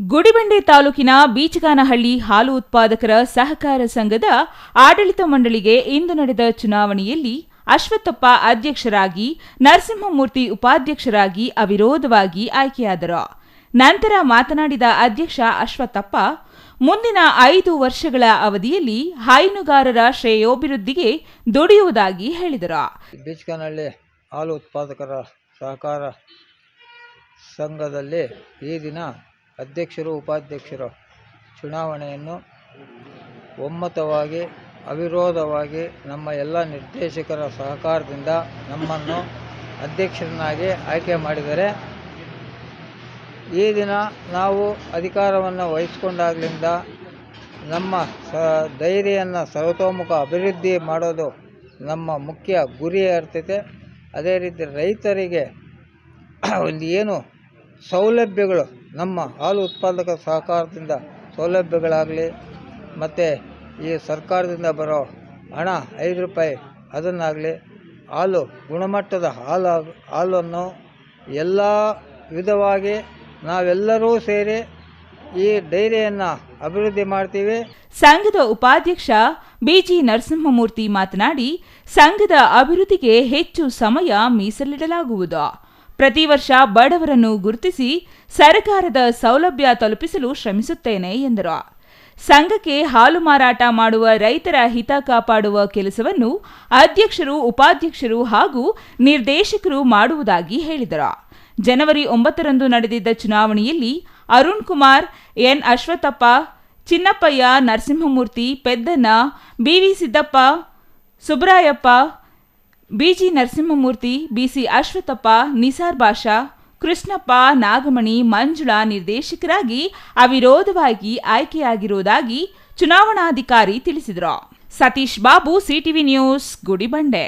ಗುಡಿಬಂಡೆ ತಾಲೂಕಿನ ಬೀಚಗಾನಹಳ್ಳಿ ಹಾಲು ಉತ್ಪಾದಕರ ಸಹಕಾರ ಸಂಘದ ಆಡಳಿತ ಮಂಡಳಿಗೆ ಇಂದು ನಡೆದ ಚುನಾವಣೆಯಲ್ಲಿ ಅಶ್ವತ್ಥಪ್ಪ ಅಧ್ಯಕ್ಷರಾಗಿ ನರಸಿಂಹಮೂರ್ತಿ ಉಪಾಧ್ಯಕ್ಷರಾಗಿ ಅವಿರೋಧವಾಗಿ ಆಯ್ಕೆಯಾದರು. ನಂತರ ಮಾತನಾಡಿದ ಅಧ್ಯಕ್ಷ ಅಶ್ವತ್ಥಪ್ಪ, ಮುಂದಿನ ಐದು ವರ್ಷಗಳ ಅವಧಿಯಲ್ಲಿ ಹೈನುಗಾರರ ಶ್ರೇಯೋಭಿವೃದ್ಧಿಗೆ ದುಡಿಯುವುದಾಗಿ ಹೇಳಿದರು. ಬೀಚ್ಕನಹಳ್ಳಿ ಹಾಲು ಉತ್ಪಾದಕರ ಸಹಕಾರ ಸಂಘದಲ್ಲಿ ಈ ದಿನ ಅಧ್ಯಕ್ಷರು, ಉಪಾಧ್ಯಕ್ಷರು ಚುನಾವಣೆಯನ್ನು ಒಮ್ಮತವಾಗಿ, ಅವಿರೋಧವಾಗಿ ನಮ್ಮ ಎಲ್ಲ ನಿರ್ದೇಶಕರ ಸಹಕಾರದಿಂದ ನಮ್ಮನ್ನು ಅಧ್ಯಕ್ಷರನ್ನಾಗಿ ಆಯ್ಕೆ ಮಾಡಿದರೆ ಈ ದಿನ ನಾವು ಅಧಿಕಾರವನ್ನು ವಹಿಸ್ಕೊಂಡಾಗ್ಲಿಂದ ನಮ್ಮ ಸ ಡೈರಿಯನ್ನು ಸರ್ವತೋಮುಖ ಅಭಿವೃದ್ಧಿ ಮಾಡೋದು ನಮ್ಮ ಮುಖ್ಯ ಗುರಿ ಇರ್ತೈತೆ ಅದೇ ರೀತಿ ರೈತರಿಗೆ ಒಂದು ಏನು ಸೌಲಭ್ಯಗಳು, ನಮ್ಮ ಹಾಲು ಉತ್ಪಾದಕ ಸಹಕಾರದಿಂದ ಸೌಲಭ್ಯಗಳಾಗಲಿ, ಮತ್ತು ಈ ಸರ್ಕಾರದಿಂದ ಬರೋ ಹಣ ಐದು ರೂಪಾಯಿ ಅದನ್ನಾಗಲಿ, ಹಾಲು ಗುಣಮಟ್ಟದ ಹಾಲು ಹಾಲನ್ನು ಎಲ್ಲ ವಿಧವಾಗಿ ನಾವೆಲ್ಲರೂ ಸೇರಿ ಈ ಡೈರಿಯನ್ನು ಅಭಿವೃದ್ಧಿ ಮಾಡ್ತೀವಿ. ಸಂಘದ ಉಪಾಧ್ಯಕ್ಷ ಬಿಜಿ ನರಸಿಂಹಮೂರ್ತಿ ಮಾತನಾಡಿ, ಸಂಘದ ಅಭಿವೃದ್ಧಿಗೆ ಹೆಚ್ಚು ಸಮಯ ಮೀಸಲಿಡಲಾಗುವುದು. ಪ್ರತಿ ವರ್ಷ ಬಡವರನ್ನು ಗುರುತಿಸಿ ಸರ್ಕಾರದ ಸೌಲಭ್ಯ ತಲುಪಿಸಲು ಶ್ರಮಿಸುತ್ತೇನೆ ಎಂದರು. ಸಂಘಕ್ಕೆ ಹಾಲು ಮಾರಾಟ ಮಾಡುವ ರೈತರ ಹಿತ ಕಾಪಾಡುವ ಕೆಲಸವನ್ನು ಅಧ್ಯಕ್ಷರು, ಉಪಾಧ್ಯಕ್ಷರು ಹಾಗೂ ನಿರ್ದೇಶಕರು ಮಾಡುವುದಾಗಿ ಹೇಳಿದರು. ಜನವರಿ ಒಂಬತ್ತರಂದು ನಡೆದಿದ್ದ ಚುನಾವಣೆಯಲ್ಲಿ Arun Kumar, N Ashwathappa Chinnappayya, Narasimhamurthy, Peddanna BV Siddappa, Subrayappa BG Narasimhamurthy BC Ashwathappa Nisar Basha, Krishnappa, Nagamani, Manjula ನಿರ್ದೇಶಕರಾಗಿ ಅವಿರೋಧವಾಗಿ ಆಯ್ಕೆಯಾಗಿರುವುದಾಗಿ ಚುನಾವಣಾಧಿಕಾರಿ ತಿಳಿಸಿದರು. Satish Babu, CTV news, Gudibande.